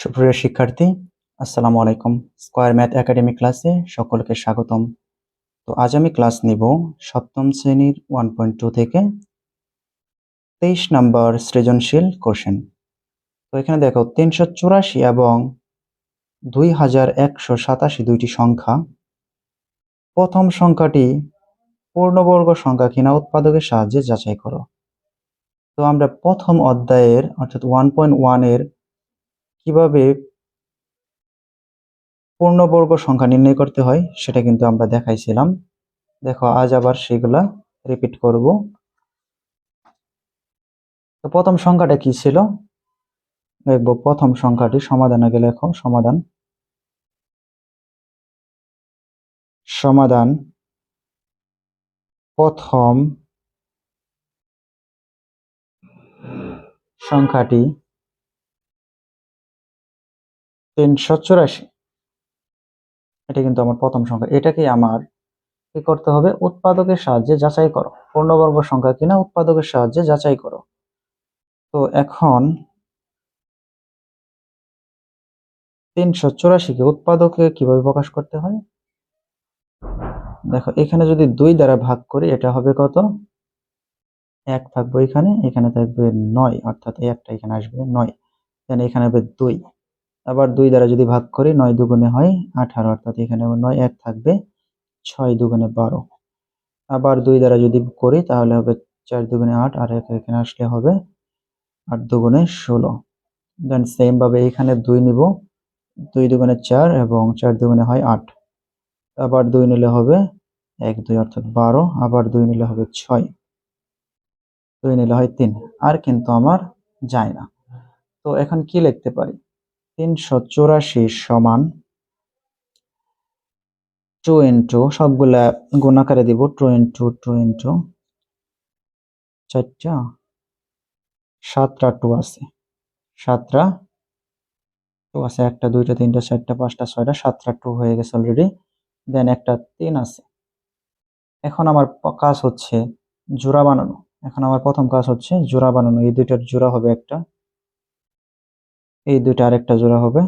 সুপ্রিয় শিক্ষার্থী, আসসালামু আলাইকুম। স্কোয়ার ম্যাথ একাডেমি ক্লাসে সকলকে স্বাগতম। তো আজ আমি ক্লাস নিব সপ্তম শ্রেণির ওয়ান পয়েন্ট টু থেকে তেইশ নম্বর সৃজনশীল কোশ্চেন তো এখানে দেখো, তিনশো চুরাশি এবং দুই হাজার একশো সাতাশি দুইটি সংখ্যা। প্রথম সংখ্যাটি পূর্ণবর্গ সংখ্যা কিনা উৎপাদকের সাহায্যে যাচাই করো। তো আমরা প্রথম অধ্যায়ের, অর্থাৎ ওয়ান পয়েন্ট ওয়ানের কীভাবে পূর্ণবর্গ সংখ্যা নির্ণয় করতে হয় সেটা কিন্তু আমরা দেখাইছিলাম। দেখো, আজ আবার সেগুলা রিপিট করব। তো প্রথম সংখ্যাটা কি ছিল? দেখব, প্রথম সংখ্যাটি সমাধান আগে লেখো সমাধান। সমাধান। প্রথম সংখ্যাটি তিনশো চুরাশি। এটা কিন্তু আমার প্রথম সংখ্যা। এটাকে আমার কি করতে হবে? উৎপাদকের সাহায্যে যাচাই করো। পূর্ণবর্গ সংখ্যা কিনা? উৎপাদকের সাহায্যে যাচাই করো। তো এখন তিনশো চুরাশিকে উৎপাদকে কীভাবে প্রকাশ করতে হয়? দেখো, এখানে যদি দুই দ্বারা ভাগ করি, এটা হবে কত? এক থাকবে এখানে এখানে থাকবে নয়। অর্থাৎ একটা এখানে আসবে নয়। দেন এখানে হবে দুই। আবার দুই দ্বারা যদি ভাগ করি নয় দুগুণে হয় আঠারো, অর্থাৎ এখানে নয় এক থাকবে ছয় দুগুণে বারো। আবার দুই দ্বারা যদি করি তাহলে হবে চার দুগুণে আট, আর এক এখানে আসলে হবে আট দুগুণে ষোলো। দেন সেমভাবে এখানে দুই নিব, দুই দুগুণে চার এবং চার দুগুণে হয় আট। আবার দুই নিলে হবে এক দুই, অর্থাৎ বারো, আবার দুই নিলে হবে ছয়। দুই নিলে হয় তিন, আর কিন্তু আমার যায় না। তো এখন কি লিখতে পারি? তিনশো চৌরাশি সমান টু ইন্টু, সবগুলা গুণাকারে দিব, টু ইন্টু টু ইন্টু চারটা, সাতটা টু আছে, সাতটা টু আছে, একটা, দুইটা, তিনটা, চারটা, পাঁচটা, ছয়টা, সাতটা টু হয়ে গেছে অলরেডি দেন একটা, তিন আছে। এখন আমার কাজ হচ্ছে জোড়া বানানো। এখন আমার প্রথম কাজ হচ্ছে জোড়া বানানো। এই দুইটার জোড়া হবে একটা এই দুইটা আরেকটা জোড়া হবে।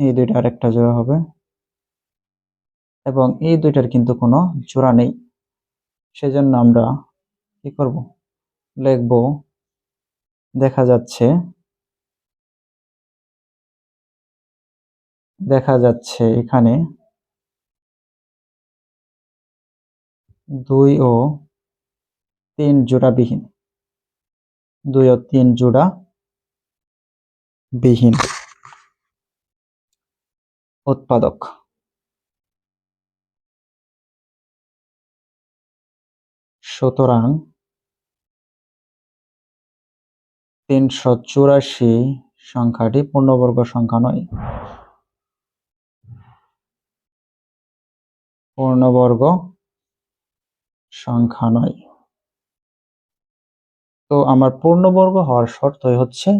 এই দুইটা আরেকটা জোড়া হবে। এবং এই দুইটার কিন্তু কোনো জোড়া নেই। সেজন্য আমরা কি করব? লিখব, দেখা যাচ্ছে দেখা যাচ্ছে এখানে দুই ও তিন জোড়া বিহীন দুই ও তিন জোড়া বিহীন। উৎপাদক। সুতরাং তিনশো চুরাশি সংখ্যাটি পূর্ণবর্গ সংখ্যা নয়। পূর্ণবর্গ সংখ্যা নয়। তো আমার পূর্ণবর্গ হওয়ার শর্তই হচ্ছে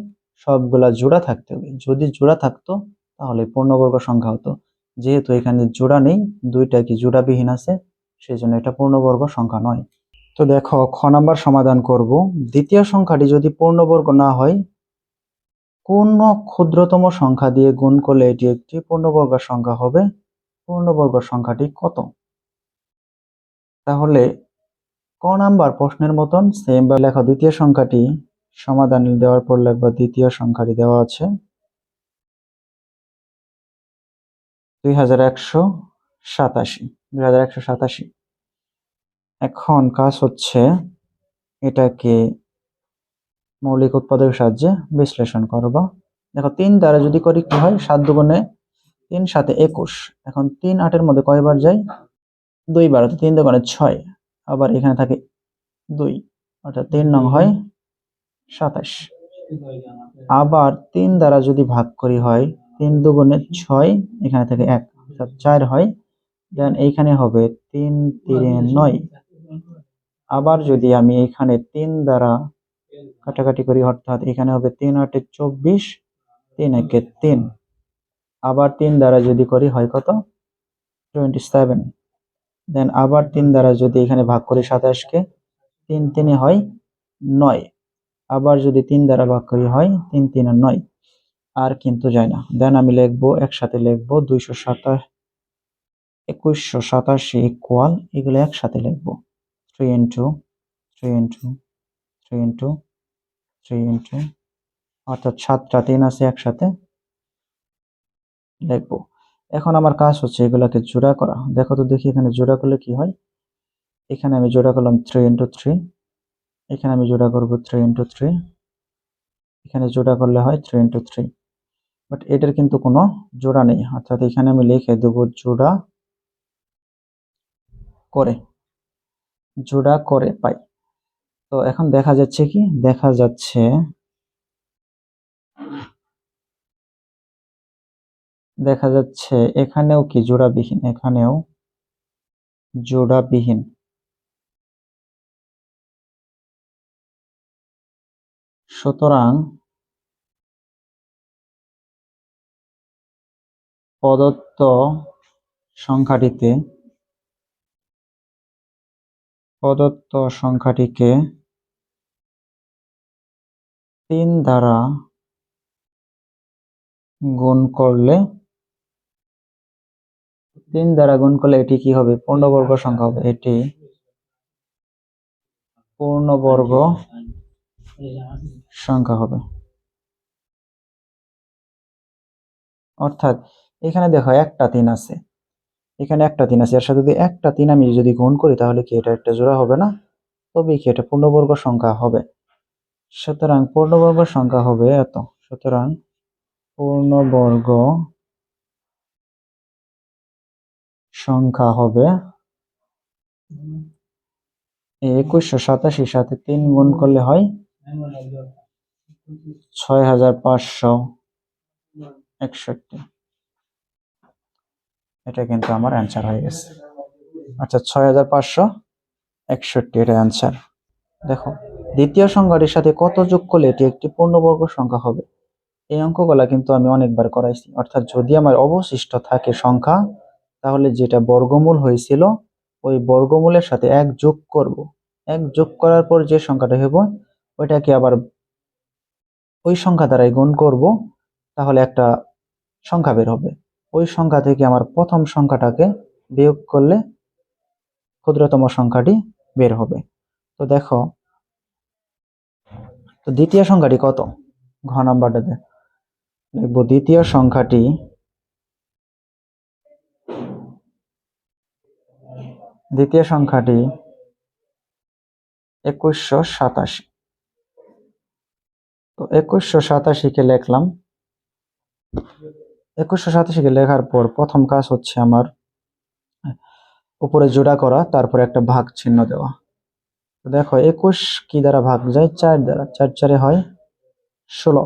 সবগুলা জোড়া থাকতে হবে। যদি জোড়া থাকতো, তাহলে পূর্ণবর্গ সংখ্যা হতো। যেহেতু এখানে জোড়া নেই, দুইটা কি জোড়াবিহীন আছে সেই জন্য এটা পূর্ণবর্গ সংখ্যা নয়। তো দেখো, খ নাম্বার সমাধান করব। দ্বিতীয় সংখ্যাটি যদি পূর্ণবর্গ না হয়, কোন ক্ষুদ্রতম সংখ্যা দিয়ে গুণ করলে এটি একটি পূর্ণবর্গ সংখ্যা হবে? পূর্ণবর্গ সংখ্যাটি কত? তাহলে ক নাম্বার প্রশ্নের মতন সেম বা লেখা। দ্বিতীয় সংখ্যাটি সমাধান দেওয়ার পর লেখবা দ্বিতীয় সংখ্যাটি দেওয়া আছে। দুই হাজার একশো সাতাশি, দুই হাজার একশো সাতাশি। এখন কাজ হচ্ছে এটাকে মৌলিক উৎপাদকের সাহায্যে বিশ্লেষণ করবা দেখো, তিন দ্বারা যদি করি কি হয়? সাত দুগুণে তিন সাথে একুশ। এখন তিন আটের মধ্যে কয়বার যায় দুইবার, অর্থাৎ তিন দুগুণে ছয়। আবার এখানে থাকে দুই, অর্থাৎ তিন নং হয় সাতাশ। আবার তিন দ্বারা যদি ভাগ করি হয়, তিন দুগুণে ছয়, এখানে থেকে এক, অর্থাৎ চার হয় দেন এইখানে হবে তিন তিনে নয়। আবার যদি আমি এখানে তিন দ্বারা কাটাকাটি করি, অর্থাৎ এখানে হবে তিন আটে চব্বিশ, তিন একে তিন। আবার তিন দ্বারা যদি করি হয় কত? টোয়েন্টি সেভেন দেন আবার তিন দ্বারা যদি এখানে ভাগ করি সাতাশকে, তিন তিনে হয় নয়। আবার যদি তিন দ্বারা ভাগ করি হয়, তিন তিন আর নয়। আর কিন্তু যায় না। দেন আমি লিখব, একসাথে লিখব, দুইশো সাতাশ, একুশশো সাতাশি ইকুয়াল এগুলো একসাথে লিখব। Three into three into three into three into অর্থাৎ সাতটা তিন আছে একসাথে লিখব। এখন আমার কাজ হচ্ছে এগুলাকে জোড়া করা। দেখো তো দেখি এখানে জোড়া করলে কি হয়? এখানে আমি জোড়া করলাম থ্রি ইন্টু থ্রি এখানে আমি জোড়া করব থ্রি ইন্টু থ্রি এখানে জোড়া করলে হয় থ্রি ইন্টু থ্রি বাট এটার কিন্তু কোনো জোড়া নেই। অর্থাৎ এখানে আমি লিখে দেবো জোড়া করে। জোড়া করে পাই। তো এখন দেখা যাচ্ছে কি? দেখা যাচ্ছে দেখা যাচ্ছে এখানেও কি জোড়াবিহীন? এখানেও জোড়াবিহীন। সুতরাং প্রদত্ত সংখ্যাটিতে, প্রদত্ত সংখ্যাটিকে তিন দ্বারা গুণ করলে, তিন দ্বারা গুণ করলে এটি কি হবে? পূর্ণবর্গ সংখ্যা হবে। এটি পূর্ণবর্গ সংখ্যা হবে। অর্থাৎ এখানে দেখো একটা তিন আছে। এখানে একটা তিন আছে। এর সাথে যদি একটা তিন আমি যদি গুণ করি তাহলে কি এটা একটা জোড়া হবে না? তবে কি এটা পূর্ণবর্গ সংখ্যা হবে। সুতরাং পূর্ণবর্গ সংখ্যা হবে এত। সুতরাং পূর্ণবর্গ সংখ্যা হবে একুশশো সাতাশির সাথে তিন গুণ করলে হয় ছয় হাজার পাঁচশো একষট্টি। এটা কিন্তু আমার অ্যান্সার হয়ে গেছে। আচ্ছা ছয় হাজার পাঁচশো একষট্টি, এটা অ্যান্সার দেখো, দ্বিতীয় সংখ্যাটির সাথে কত যোগ করলে এটি একটি পূর্ণবর্গ সংখ্যা হবে? এই অঙ্কগুলা কিন্তু আমি অনেকবার করাইছি। অর্থাৎ যদি আমার অবশিষ্ট থাকে সংখ্যা, তাহলে যেটা বর্গমূল হয়েছিল, ওই বর্গমূলের সাথে এক যোগ করব। এক যোগ করার পর যে সংখ্যাটা হইব ওইটাকে আবার ওই সংখ্যা দ্বারাই গুণ করব, তাহলে একটা সংখ্যা বের হবে। ওই সংখ্যা থেকে আমার প্রথম সংখ্যাটাকে বিয়োগ করলে ক্ষুদ্রতম সংখ্যাটি বের হবে। তো দেখো, তো দ্বিতীয় সংখ্যাটি কত? ঘ নাম্বারটাতে লিখব, দ্বিতীয় সংখ্যাটি দ্বিতীয় সংখ্যাটি একুশশো সাতাশি। তো একুশশো সাতাশিকে লিখলাম। একুশশো সাতাশিকে লেখার পর প্রথম কাজ হচ্ছে আমার উপরে জোড়া করা, তারপর একটা ভাগ চিহ্ন দেওয়া। তো দেখো, একুশ কি দ্বারা ভাগ যায়? চার দ্বারা। চার চারে হয় ষোলো।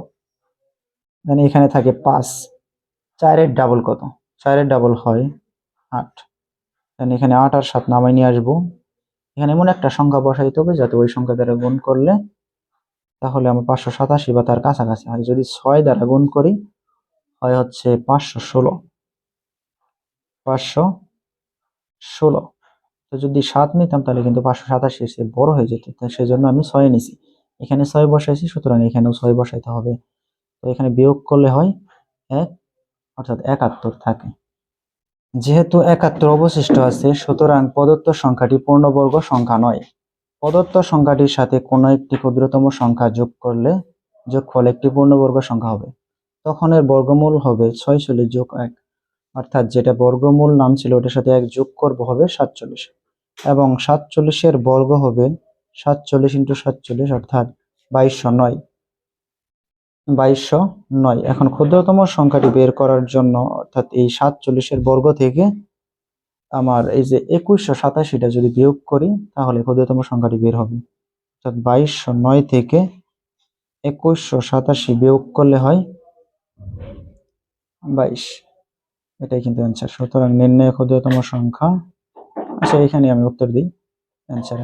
দেন এখানে থাকে পাঁচ। চারের ডাবল কত? চারের ডাবল হয় আট। দেন এখানে আট আর সাত নামাই নিয়ে আসব। এখানে এমন একটা সংখ্যা বসাইতে হবে যাতে ওই সংখ্যা দ্বারা গুণ করলে তাহলে আমার পাঁচশো সাতাশি বা তার কাছাকাছি। হয় যদি ছয় দ্বারা গুণ করি, হয় হচ্ছে পাঁচশো ষোলো। পাঁচশো ষোলো। তো যদি সাত নিতাম, তাহলে কিন্তু পাঁচশো সাতাশি এসে বড় হয়ে যেত। তো সেজন্য আমি ছয় নিছি। এখানে ছয় বসাইছি, সুতরাং এখানেও ছয় বসাইতে হবে। তো এখানে বিয়োগ করলে হয় এক, অর্থাৎ একাত্তর থাকে। যেহেতু একাত্তর অবশিষ্ট আছে, সুতরাং প্রদত্ত সংখ্যাটি পূর্ণবর্গ সংখ্যা নয়। প্রদত্ত সংখ্যাটির সাথে কোনো একটি ক্ষুদ্রতম সংখ্যা যোগ করলে যোগ যোগফল একটি পূর্ণবর্গ সংখ্যা হবে। তখন এর বর্গমূল হবে ছয়চল্লিশ যোগ এক, অর্থাৎ যেটা বর্গমূল নাম ছিল ওটার সাথে এক যোগ করব হবে সাতচল্লিশ। এবং সাতচল্লিশের বর্গ হবে সাতচল্লিশ ইন্টু সাতচল্লিশ, অর্থাৎ বাইশশো নয়। বাইশশো নয়। এখন ক্ষুদ্রতম সংখ্যাটি বের করার জন্য, অর্থাৎ এই সাতচল্লিশের বর্গ থেকে আমার এই যে একুশশো সাতাশিটা যদি বিয়োগ করি, তাহলে ক্ষুদ্রতম সংখ্যাটি বের হবে। অর্থাৎ বাইশশো নয় থেকে একুশশো সাতাশি বিয়োগ করলে হয় বাইশ। এটাই কিন্তু অ্যান্সার সুতরাং নির্ণয় ক্ষুদ্রতম সংখ্যা। আচ্ছা এখানে আমি উত্তর দিই। অ্যান্সার